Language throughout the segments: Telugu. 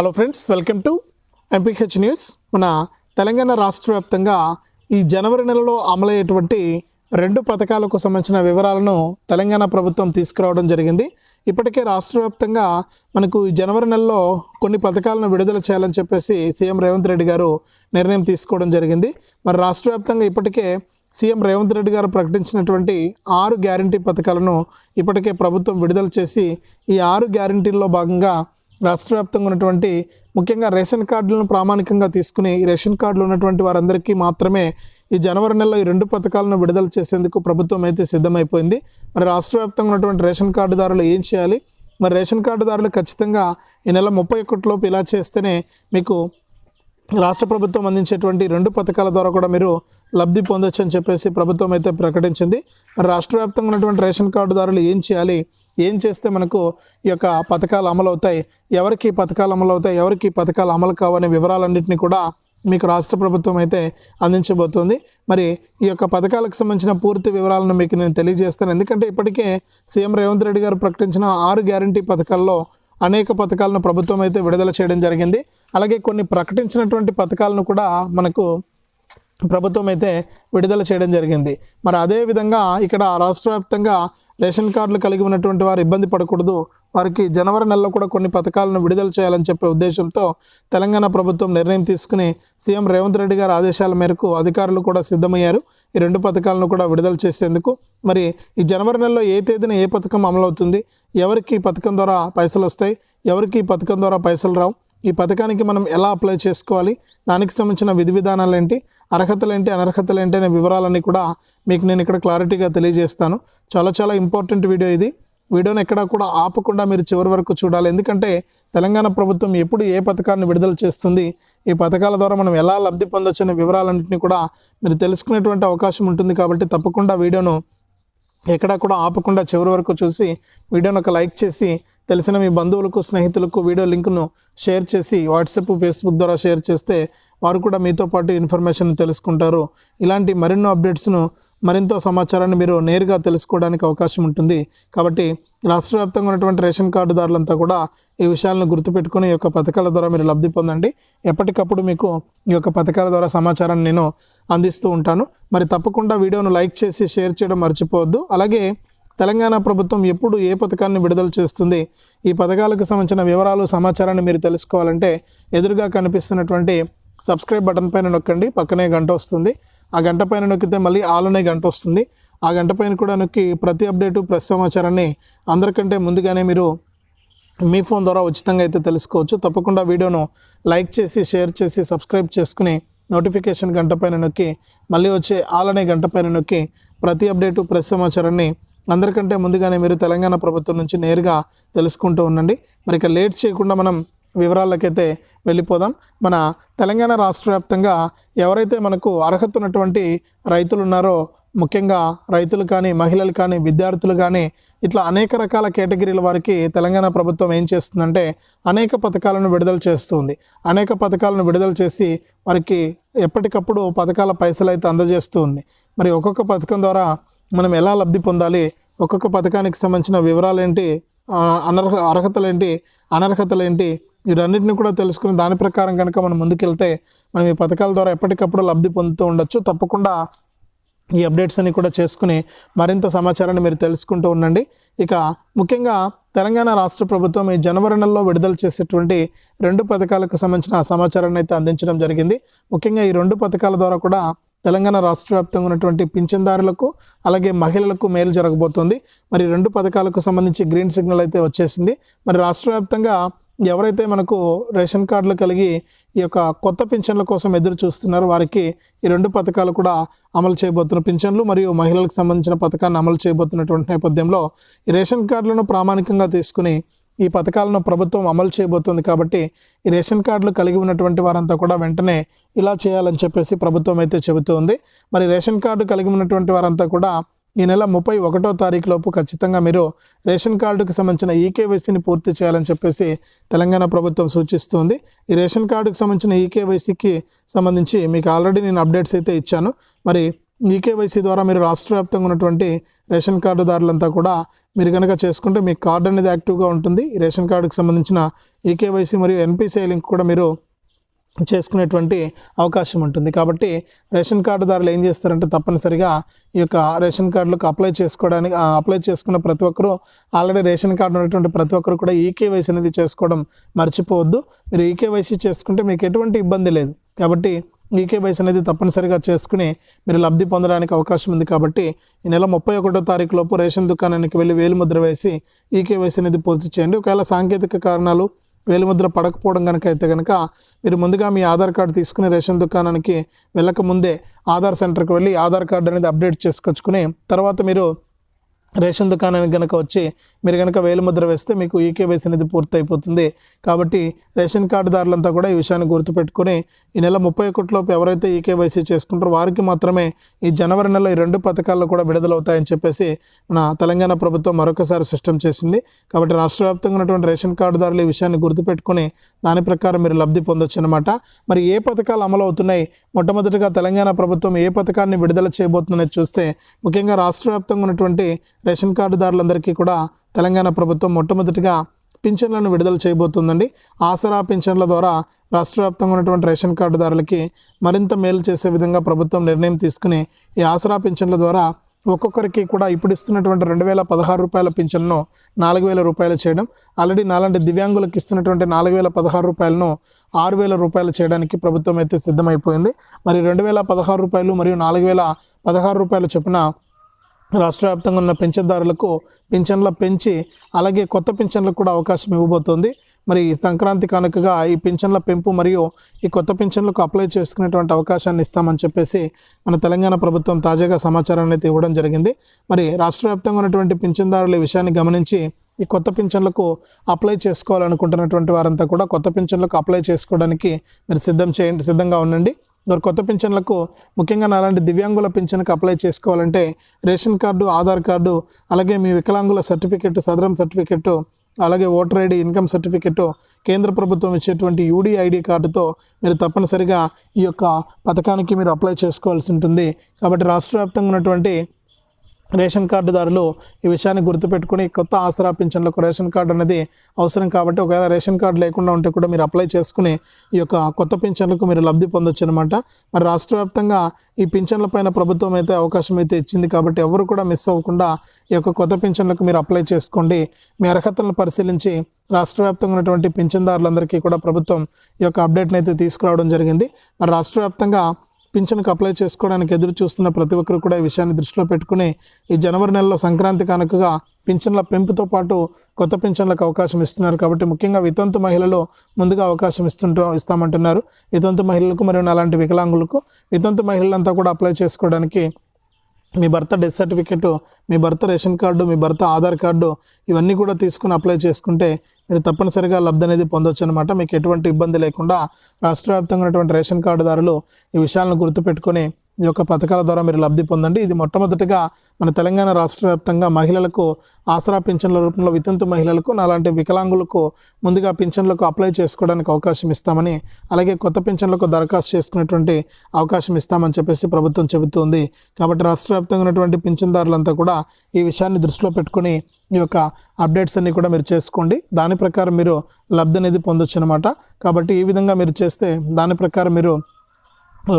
Hello friends welcome to MPH news మన తెలంగాణ రాష్ట్ర వ్యాప్తంగా ఈ జనవరి నెలలో అమలయ్యేటువంటి రెండు పథకాలకు సంబంధించిన వివరాలను తెలంగాణ ప్రభుత్వం తీసుకురావడం జరిగింది. ఇప్పటికే రాష్ట్ర వ్యాప్తంగా మనకు ఈ జనవరి నెలలో కొన్ని పథకాలను విడుదల చేయాలని చెప్పేసి సీఎం రేవంత్ రెడ్డి గారు నిర్ణయం తీసుకోవడం జరిగింది. మరి రాష్ట్ర వ్యాప్తంగా ఇప్పటికే సీఎం రేవంత్ రెడ్డి గారు ప్రకటించినటువంటి ఆరు గ్యారంటీ పథకాలను ఇప్పటికే ప్రభుత్వం విడుదల చేసి ఈ ఆరు గ్యారంటీల్లో భాగంగా రాష్ట్ర వ్యాప్తంగా ఉన్నటువంటి ముఖ్యంగా రేషన్ కార్డులను ప్రామాణికంగా తీసుకుని ఈ రేషన్ కార్డులు ఉన్నటువంటి వారందరికీ మాత్రమే ఈ జనవరి నెలలో ఈ రెండు పథకాలను విడుదల చేసేందుకు ప్రభుత్వం అయితే సిద్ధమైపోయింది. మరి రాష్ట్ర వ్యాప్తంగా ఉన్నటువంటి రేషన్ కార్డుదారులు ఏం చేయాలి? మరి రేషన్ కార్డుదారులు ఖచ్చితంగా ఈ నెల ముప్పై ఒకటిలోపు ఇలా చేస్తేనే మీకు రాష్ట్ర ప్రభుత్వం అందించేటువంటి రెండు పథకాల ద్వారా కూడా మీరు లబ్ధి పొందొచ్చు అని చెప్పేసి ప్రభుత్వం అయితే ప్రకటించింది. మరి రాష్ట్ర వ్యాప్తంగా ఉన్నటువంటి రేషన్ కార్డుదారులు ఏం చేయాలి? ఏం చేస్తే మనకు ఈ యొక్క పథకాలు అమలు అవుతాయి ఎవరికి పథకాలు అమలు అవుతాయి ఎవరికి పథకాలు అమలు కావనే వివరాలన్నింటినీ కూడా మీకు రాష్ట్ర ప్రభుత్వం అయితే అందించబోతోంది. మరి ఈ యొక్క పథకాలకు సంబంధించిన పూర్తి వివరాలను మీకు నేను తెలియజేస్తాను. ఎందుకంటే ఇప్పటికే సీఎం రేవంత్ రెడ్డి గారు ప్రకటించిన ఆరు గ్యారంటీ పథకాల్లో అనేక పథకాలను ప్రభుత్వం అయితే విడుదల చేయడం జరిగింది. అలాగే కొన్ని ప్రకటించినటువంటి పథకాలను కూడా మనకు ప్రభుత్వం అయితే విడుదల చేయడం జరిగింది. మరి అదే విధంగా ఇక్కడ రాష్ట్ర వ్యాప్తంగా రేషన్ కార్డులు కలిగి ఉన్నటువంటి వారు ఇబ్బంది పడకూడదు. వారికి జనవరి నెలలో కూడా కొన్ని పథకాలను విడుదల చేయాలని చెప్పే ఉద్దేశంతో తెలంగాణ ప్రభుత్వం నిర్ణయం తీసుకుని సీఎం రేవంత్ రెడ్డి గారి ఆదేశాల మేరకు అధికారులు కూడా సిద్ధమయ్యారు. ఈ రెండు పథకాలను కూడా విడుదల చేసేందుకు మరి ఈ జనవరి నెలలో ఏ తేదీన ఏ పథకం అమలవుతుంది? ఎవరికి ఈ పథకం ద్వారా పైసలు వస్తాయి ఎవరికి ఈ పథకం ద్వారా పైసలు రావు? ఈ పథకానికి మనం ఎలా అప్లై చేసుకోవాలి? దానికి సంబంధించిన విధి విధానాలు ఏంటి? అర్హతలు ఏంటి? అనర్హతలు ఏంటి? అనే వివరాలన్నీ కూడా మీకు నేను ఇక్కడ క్లారిటీగా తెలియజేస్తాను. చాలా చాలా ఇంపార్టెంట్ వీడియో ఇది. వీడియోని ఎక్కడా కూడా ఆపకుండా మీరు చివరి వరకు చూడాలి. ఎందుకంటే తెలంగాణ ప్రభుత్వం ఎప్పుడు ఏ పథకాన్ని విడుదల చేస్తుంది ఈ పథకాల ద్వారా మనం ఎలా లబ్ధి పొందొచ్చు అనే వివరాలన్నింటినీ కూడా మీరు తెలుసుకునేటువంటి అవకాశం ఉంటుంది కాబట్టి తప్పకుండా వీడియోను ఎక్కడా కూడా ఆపకుండా చివరి వరకు చూసి వీడియోను ఒక లైక్ చేసి తెలిసిన మీ బంధువులకు స్నేహితులకు వీడియో లింక్ను షేర్ చేసి వాట్సాప్ ఫేస్బుక్ ద్వారా షేర్ చేస్తే వారు కూడా మీతో పాటు ఇన్ఫర్మేషన్ తెలుసుకుంటారు. ఇలాంటి మరెన్నో అప్డేట్స్ను మరింత సమాచారాన్ని మీరు నేరుగా తెలుసుకోవడానికి అవకాశం ఉంటుంది. కాబట్టి రాష్ట్ర వ్యాప్తంగా ఉన్నటువంటి రేషన్ కార్డుదారులంతా కూడా ఈ విషయాలను గుర్తుపెట్టుకుని ఈ యొక్క పథకాల ద్వారా మీరు లబ్ధి పొందండి. ఎప్పటికప్పుడు మీకు ఈ యొక్క పథకాల ద్వారా సమాచారాన్ని నేను అందిస్తూ ఉంటాను. మరి తప్పకుండా వీడియోను లైక్ చేసి షేర్ చేయడం మర్చిపోవద్దు. అలాగే తెలంగాణ ప్రభుత్వం ఎప్పుడు ఏ పథకాన్ని విడుదల చేస్తుంది? ఈ పథకాలకు సంబంధించిన వివరాలు సమాచారాన్ని మీరు తెలుసుకోవాలంటే ఎదురుగా కనిపిస్తున్నటువంటి సబ్స్క్రైబ్ బటన్ పైన నొక్కండి. పక్కనే గంట వస్తుంది. ఆ గంట పైన నొక్కితే మళ్ళీ ఆలోనే గంట వస్తుంది. ఆ గంట పైన కూడా నొక్కి ప్రతి అప్డేటు ప్రతి సమాచారాన్ని అందరికంటే ముందుగానే మీరు మీ ఫోన్ ద్వారా ఉచితంగా అయితే తెలుసుకోవచ్చు. తప్పకుండా వీడియోను లైక్ చేసి షేర్ చేసి సబ్స్క్రైబ్ చేసుకుని నోటిఫికేషన్ గంట పైన నొక్కి మళ్ళీ వచ్చే ఆలనే గంట పైన నొక్కి ప్రతి అప్డేటు ప్రతి సమాచారాన్ని అందరికంటే ముందుగానే మీరు తెలంగాణ ప్రభుత్వం నుంచి నేరుగా తెలుసుకుంటూ ఉండండి. మరి ఇక లేట్ చేయకుండా మనం వివరాలకైతే వెళ్ళిపోదాం. మన తెలంగాణ రాష్ట్ర వ్యాప్తంగా ఎవరైతే మనకు అర్హత ఉన్నటువంటి రైతులు ఉన్నారో ముఖ్యంగా రైతులు కానీ మహిళలు కానీ విద్యార్థులు కానీ ఇట్లా అనేక రకాల కేటగిరీల వారికి తెలంగాణ ప్రభుత్వం ఏం చేస్తుందంటే అనేక పథకాలను విడుదల చేస్తుంది. అనేక పథకాలను విడుదల చేసి వారికి ఎప్పటికప్పుడు పథకాల పైసలు అయితే అందజేస్తూ ఉంది. మరి ఒక్కొక్క పథకం ద్వారా మనం ఎలా లబ్ధి పొందాలి? ఒక్కొక్క పథకానికి సంబంధించిన వివరాలు ఏంటి అనర్హ అర్హతలేంటి? అనర్హతలేంటి? వీటన్నిటిని కూడా తెలుసుకుని దాని ప్రకారం కనుక మనం ముందుకెళ్తే మనం ఈ పథకాల ద్వారా ఎప్పటికప్పుడు లబ్ధి పొందుతూ ఉండొచ్చు. తప్పకుండా ఈ అప్డేట్స్ అన్ని కూడా చేసుకుని మరింత సమాచారాన్ని మీరు తెలుసుకుంటూ ఉండండి. ఇక ముఖ్యంగా తెలంగాణ రాష్ట్ర ప్రభుత్వం ఈ జనవరి నెలలో విడుదల చేసేటువంటి రెండు పథకాలకు సంబంధించిన సమాచారాన్ని అయితే అందించడం జరిగింది. ముఖ్యంగా ఈ రెండు పథకాల ద్వారా కూడా తెలంగాణ రాష్ట్ర వ్యాప్తంగా ఉన్నటువంటి పింఛన్దారులకు అలాగే మహిళలకు మేలు జరగబోతోంది. మరి రెండు పథకాలకు సంబంధించి గ్రీన్ సిగ్నల్ అయితే వచ్చేసింది. మరి రాష్ట్ర వ్యాప్తంగా ఎవరైతే మనకు రేషన్ కార్డులు కలిగి ఈ యొక్క కొత్త పింఛన్ల కోసం ఎదురు చూస్తున్నారో వారికి ఈ రెండు పథకాలు కూడా అమలు చేయబోతున్న పింఛన్లు మరియు మహిళలకు సంబంధించిన పథకాన్ని అమలు చేయబోతున్నటువంటి నేపథ్యంలో ఈ రేషన్ కార్డులను ప్రామాణికంగా తీసుకుని ఈ పథకాలను ప్రభుత్వం అమలు చేయబోతుంది కాబట్టి ఈ రేషన్ కార్డులు కలిగి ఉన్నటువంటి వారంతా కూడా వెంటనే ఇలా చేయాలని చెప్పేసి ప్రభుత్వం అయితే చెబుతోంది. మరి రేషన్ కార్డు కలిగి ఉన్నటువంటి వారంతా కూడా ఈ నెల ముప్పై ఒకటో తారీఖు లోపు ఖచ్చితంగా మీరు రేషన్ కార్డుకు సంబంధించిన ఈకేవైసీని పూర్తి చేయాలని చెప్పేసి తెలంగాణ ప్రభుత్వం సూచిస్తుంది. ఈ రేషన్ కార్డుకు సంబంధించిన ఈకేవైసీకి సంబంధించి మీకు ఆల్రెడీ నేను అప్డేట్స్ అయితే ఇచ్చాను. మరి ఈకేవైసీ ద్వారా మీరు రాష్ట్ర వ్యాప్తంగా ఉన్నటువంటి రేషన్ కార్డుదారులంతా కూడా మీరు కనుక చేసుకుంటే మీ కార్డు అనేది యాక్టివ్గా ఉంటుంది. రేషన్ కార్డుకు సంబంధించిన ఈకేవైసీ మరియు ఎన్పిసిఐ లింక్ కూడా మీరు చేసుకునేటువంటి అవకాశం ఉంటుంది. కాబట్టి రేషన్ కార్డుదారులు ఏం చేస్తారంటే తప్పనిసరిగా ఈ యొక్క రేషన్ కార్డులకు అప్లై చేసుకోవడానికి అప్లై చేసుకున్న ప్రతి ఒక్కరూ ఆల్రెడీ రేషన్ కార్డు ఉన్నటువంటి ప్రతి ఒక్కరు కూడా ఈకేవైసీ అనేది చేసుకోవడం మర్చిపోవద్దు. మీరు ఈకేవైసీ చేసుకుంటే మీకు ఎటువంటి ఇబ్బంది లేదు. కాబట్టి ఈకేవైసీ అనేది తప్పనిసరిగా చేసుకుని మీరు లబ్ధి పొందడానికి అవకాశం ఉంది కాబట్టి ఈ నెల ముప్పై ఒకటో తారీఖు లోపు రేషన్ దుకాణానికి వెళ్ళి వేలుముద్ర వేసి ఈకే ఈకేవైసీ అనేది పూర్తి చేయండి. ఒకవేళ సాంకేతిక కారణాలు వేలిముద్ర పడకపోవడం కనుక అయితే కనుక మీరు ముందుగా మీ ఆధార్ కార్డు తీసుకుని రేషన్ దుకాణానికి వెళ్ళక ముందే ఆధార్ సెంటర్కి వెళ్ళి ఆధార్ కార్డు అనేది అప్డేట్ చేసుకొచ్చుకుని తర్వాత మీరు రేషన్ దుకాణానికి కనుక వచ్చి మీరు కనుక వేలిముద్ర వేస్తే మీకు ఈకేవైసీ అనేది పూర్తయిపోతుంది. కాబట్టి రేషన్ కార్డుదారులంతా కూడా ఈ విషయాన్ని గుర్తుపెట్టుకుని ఈ నెల ముప్పై ఒకటిలోపు ఎవరైతే ఈకేవైసీ చేసుకుంటారో వారికి మాత్రమే ఈ జనవరి నెల ఈ రెండు పథకాల్లో కూడా విడుదలవుతాయని చెప్పేసి మన తెలంగాణ ప్రభుత్వం మరొకసారి సిస్టమ్ చేసింది. కాబట్టి రాష్ట్ర వ్యాప్తంగా ఉన్నటువంటి రేషన్ కార్డుదారులు ఈ విషయాన్ని గుర్తుపెట్టుకుని దాని ప్రకారం మీరు లబ్ధి పొందొచ్చు అనమాట మరి ఏ పథకాలు అమలు అవుతున్నాయి మొట్టమొదటిగా తెలంగాణ ప్రభుత్వం ఏ పథకాన్ని విడుదల చేయబోతుందనేది చూస్తే ముఖ్యంగా రాష్ట్ర వ్యాప్తంగా ఉన్నటువంటి రేషన్ కార్డుదారులందరికీ కూడా తెలంగాణ ప్రభుత్వం మొట్టమొదటిగా పింఛన్లను విడుదల చేయబోతుందండి. ఆసరా పింఛన్ల ద్వారా రాష్ట్ర వ్యాప్తంగా ఉన్నటువంటి రేషన్ కార్డుదారులకి మరింత మేలు చేసే విధంగా ప్రభుత్వం నిర్ణయం తీసుకుని ఈ ఆసరా పింఛన్ల ద్వారా ఒక్కొక్కరికి కూడా ఇప్పుడు ఇస్తున్నటువంటి రెండు వేల పదహారు రూపాయల పింఛన్ను నాలుగు వేల రూపాయలు చేయడం ఆల్రెడీ నాలాంటి దివ్యాంగులకు ఇస్తున్నటువంటి నాలుగు వేల పదహారు రూపాయలను ఆరు వేల రూపాయలు చేయడానికి ప్రభుత్వం అయితే సిద్ధమైపోయింది. మరి రెండు వేల పదహారు రూపాయలు మరియు నాలుగు వేల పదహారు రూపాయల చొప్పున రాష్ట్ర వ్యాప్తంగా ఉన్న పెన్షన్దారులకు పింఛన్ల పెంచి అలాగే కొత్త పింఛన్లకు కూడా అవకాశం ఇవ్వబోతోంది. మరి ఈ సంక్రాంతి కానుకగా ఈ పింఛన్ల పెంపు మరియు ఈ కొత్త పింఛన్లకు అప్లై చేసుకునేటువంటి అవకాశాన్ని ఇస్తామని చెప్పేసి మన తెలంగాణ ప్రభుత్వం తాజాగా సమాచారాన్ని అయితే ఇవ్వడం జరిగింది. మరి రాష్ట్ర వ్యాప్తంగా ఉన్నటువంటి పింఛన్దారులు ఈ విషయాన్ని గమనించి ఈ కొత్త పింఛన్లకు అప్లై చేసుకోవాలనుకుంటున్నటువంటి వారంతా కూడా కొత్త పింఛన్లకు అప్లై చేసుకోవడానికి మీరు సిద్ధం చేయండి సిద్ధంగా ఉండండి. మరి కొత్త పింఛన్లకు ముఖ్యంగా నాలాంటి దివ్యాంగుల పింఛన్కి అప్లై చేసుకోవాలంటే రేషన్ కార్డు ఆధార్ కార్డు అలాగే మీ వికలాంగుల సర్టిఫికెట్ సదరం సర్టిఫికెట్ అలాగే ఓటర్ ఐడి ఇన్కమ్ సర్టిఫికెట్ కేంద్ర ప్రభుత్వం ఇచ్చేటువంటి యూడిఐడి కార్డుతో మీరు తప్పనిసరిగా ఈ యొక్క పథకానికి మీరు అప్లై చేసుకోవాల్సి ఉంటుంది. కాబట్టి రాష్ట్ర వ్యాప్తంగా ఉన్నటువంటి రేషన్ కార్డుదారులు ఈ విషయాన్ని గుర్తుపెట్టుకుని కొత్త ఆసరా పింఛన్లకు రేషన్ కార్డు అనేది అవసరం కాబట్టి ఒకవేళ రేషన్ కార్డు లేకుండా ఉంటే కూడా మీరు అప్లై చేసుకుని ఈ యొక్క కొత్త పింఛన్లకు మీరు లబ్ధి పొందొచ్చు అనమాట మరి రాష్ట్ర వ్యాప్తంగా ఈ పింఛన్ల పైన ప్రభుత్వం అయితే అవకాశం అయితే ఇచ్చింది కాబట్టి ఎవరు కూడా మిస్ అవ్వకుండా ఈ యొక్క కొత్త పింఛన్లకు మీరు అప్లై చేసుకోండి. మీ అర్హతలను పరిశీలించి రాష్ట్ర వ్యాప్తంగా ఉన్నటువంటి పింఛన్దారులందరికీ కూడా ప్రభుత్వం ఈ యొక్క అప్డేట్ని అయితే తీసుకురావడం జరిగింది. మరి రాష్ట్ర వ్యాప్తంగా పింఛన్కి అప్లై చేసుకోవడానికి ఎదురు చూస్తున్న ప్రతి ఒక్కరు కూడా ఈ విషయాన్ని దృష్టిలో పెట్టుకుని ఈ జనవరి నెలలో సంక్రాంతి కానుకగా పింఛన్ల పెంపుతో పాటు కొత్త పింఛన్లకు అవకాశం ఇస్తున్నారు కాబట్టి ముఖ్యంగా వితంతు మహిళలు ముందుగా అవకాశం ఇస్తుంటూ ఇస్తామంటున్నారు. వితంతు మహిళలకు మరియు అలాంటి వికలాంగులకు వితంతు మహిళలంతా కూడా అప్లై చేసుకోవడానికి మీ భర్త డెత్ సర్టిఫికెట్ మీ భర్త రేషన్ కార్డు మీ భర్త ఆధార్ కార్డు ఇవన్నీ కూడా తీసుకుని అప్లై చేసుకుంటే మీరు తప్పనిసరిగా లబ్ధి అనేది పొందొచ్చు అనమాట మీకు ఎటువంటి ఇబ్బంది లేకుండా రాష్ట్ర వ్యాప్తంగా ఉన్నటువంటి రేషన్ కార్డుదారులు ఈ విషయాలను గుర్తుపెట్టుకొని ఈ యొక్క పథకాల ద్వారా మీరు లబ్ధి పొందండి. ఇది మొట్టమొదటిగా మన తెలంగాణ రాష్ట్ర వ్యాప్తంగా మహిళలకు ఆసరా పింఛన్ల రూపంలో వితంతు మహిళలకు నాలాంటి వికలాంగులకు ముందుగా పింఛన్లకు అప్లై చేసుకోవడానికి అవకాశం ఇస్తామని అలాగే కొత్త పింఛన్లకు దరఖాస్తు చేసుకునేటువంటి అవకాశం ఇస్తామని చెప్పేసి ప్రభుత్వం చెబుతుంది. కాబట్టి రాష్ట్ర వ్యాప్తంగా ఉన్నటువంటి పింఛన్దారులంతా కూడా ఈ విషయాన్ని దృష్టిలో పెట్టుకొని ఈ యొక్క అప్డేట్స్ అన్నీ కూడా మీరు చేసుకోండి. దాని ప్రకారం మీరు లబ్ధి అనేది పొందొచ్చు అనమాట కాబట్టి ఈ విధంగా మీరు చేస్తే దాని ప్రకారం మీరు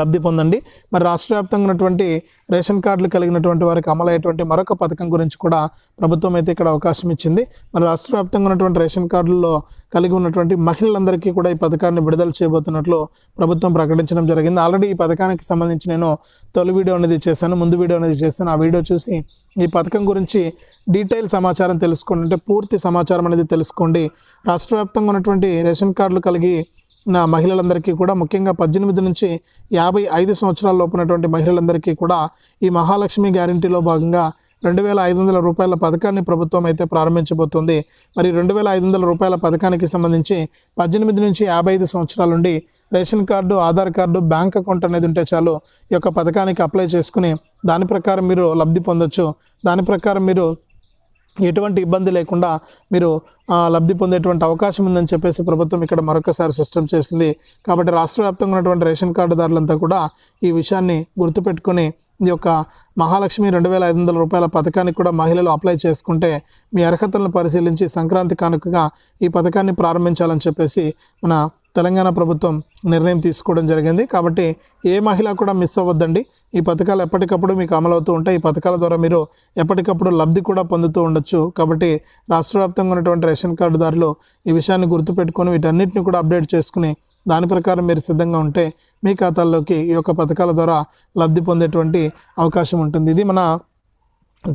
లబ్ధి పొందండి. మరి రాష్ట్ర వ్యాప్తంగా ఉన్నటువంటి రేషన్ కార్డులు కలిగినటువంటి వారికి అమలయ్యేటువంటి మరొక పథకం గురించి కూడా ప్రభుత్వం అయితే ఇక్కడ అవకాశం ఇచ్చింది. మరి రాష్ట్ర వ్యాప్తంగా ఉన్నటువంటి రేషన్ కార్డుల్లో కలిగి ఉన్నటువంటి మహిళలందరికీ కూడా ఈ పథకాన్ని విడుదల చేయబోతున్నట్లు ప్రభుత్వం ప్రకటించడం జరిగింది. ఆల్రెడీ ఈ పథకానికి సంబంధించి నేను తొలి వీడియో అనేది చేశాను ముందు వీడియో అనేది చేశాను. ఆ వీడియో చూసి ఈ పథకం గురించి డీటెయిల్ సమాచారం తెలుసుకోండి. అంటే పూర్తి సమాచారం అనేది తెలుసుకోండి. రాష్ట్ర వ్యాప్తంగా ఉన్నటువంటి రేషన్ కార్డులు కలిగి నా మహిళలందరికీ కూడా ముఖ్యంగా పద్దెనిమిది నుంచి యాభై ఐదు సంవత్సరాల లోపునటువంటి ఉన్నటువంటి మహిళలందరికీ కూడా ఈ మహాలక్ష్మి గ్యారంటీలో భాగంగా రెండు వేల ఐదు వందల రూపాయల పథకాన్ని ప్రభుత్వం అయితే ప్రారంభించబోతుంది. మరి రెండు వేల ఐదు వందల రూపాయల పథకానికి సంబంధించి పద్దెనిమిది నుంచి యాభై ఐదు సంవత్సరాల నుండి ration card Aadhaar card bank account అనేది ఉంటే చాలు ఈ యొక్క పథకానికి అప్లై చేసుకుని దాని ప్రకారం మీరు లబ్ధి పొందొచ్చు. దాని ప్రకారం మీరు ఎటువంటి ఇబ్బంది లేకుండా మీరు లబ్ధి పొందేటువంటి అవకాశం ఉందని చెప్పేసి ప్రభుత్వం ఇక్కడ మరొకసారి స్పష్టం చేసింది. కాబట్టి రాష్ట్ర వ్యాప్తంగా ఉన్నటువంటి రేషన్ కార్డుదారులంతా కూడా ఈ విషయాన్ని గుర్తుపెట్టుకొని ఈ యొక్క మహాలక్ష్మి రెండు వేల ఐదు వందల రూపాయల పథకానికి కూడా మహిళలు అప్లై చేసుకుంటే మీ అర్హతలను పరిశీలించి సంక్రాంతి కానుకగా ఈ పథకాన్ని ప్రారంభించాలని చెప్పేసి మన తెలంగాణ ప్రభుత్వం నిర్ణయం తీసుకోవడం జరిగింది. కాబట్టి ఏ మహిళ కూడా మిస్ అవ్వద్దండి. ఈ పథకాలు ఎప్పటికప్పుడు మీకు అమలవుతూ ఉంటాయి. ఈ పథకాల ద్వారా మీరు ఎప్పటికప్పుడు లబ్ధి కూడా పొందుతూ ఉండొచ్చు. కాబట్టి రాష్ట్ర వ్యాప్తంగా ఉన్నటువంటి రేషన్ కార్డుదారులు ఈ విషయాన్ని గుర్తుపెట్టుకొని వీటన్నిటిని కూడా అప్డేట్ చేసుకుని దాని ప్రకారం మీరు సిద్ధంగా ఉంటే మీ ఖాతాల్లోకి ఈ యొక్క పథకాల ద్వారా లబ్ధి పొందేటువంటి అవకాశం ఉంటుంది. ఇది మన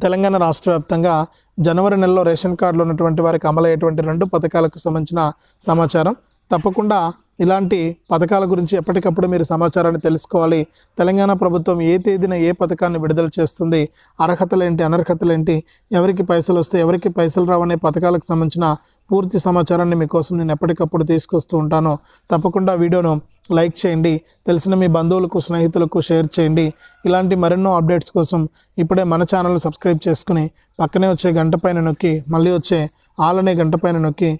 తెలంగాణ రాష్ట్ర వ్యాప్తంగా జనవరి నెలలో రేషన్ కార్డులో ఉన్నటువంటి వారికి అమలయ్యేటువంటి రెండు పథకాలకు సంబంధించిన సమాచారం. తప్పకుండా ఇలాంటి పథకాల గురించి ఎప్పటికప్పుడు మీరు సమాచారాన్ని తెలుసుకోవాలి. తెలంగాణ ప్రభుత్వం ఏ తేదీన ఏ పథకాన్ని విడుదల చేస్తుంది? అర్హతలేంటి అనర్హతలేంటి? ఎవరికి పైసలు వస్తే ఎవరికి పైసలు రావనే పథకాలకు సంబంధించిన పూర్తి సమాచారాన్ని మీకోసం నేను ఎప్పటికప్పుడు తీసుకొస్తూ ఉంటాను. తప్పకుండా వీడియోను లైక్ చేయండి. తెలిసిన మీ బంధువులకు స్నేహితులకు షేర్ చేయండి. ఇలాంటి మరెన్నో అప్డేట్స్ కోసం ఇప్పుడే మన ఛానల్ సబ్స్క్రైబ్ చేసుకుని పక్కనే వచ్చే గంట పైన నొక్కి మళ్ళీ వచ్చే ఆలనే గంట పైన నొక్కి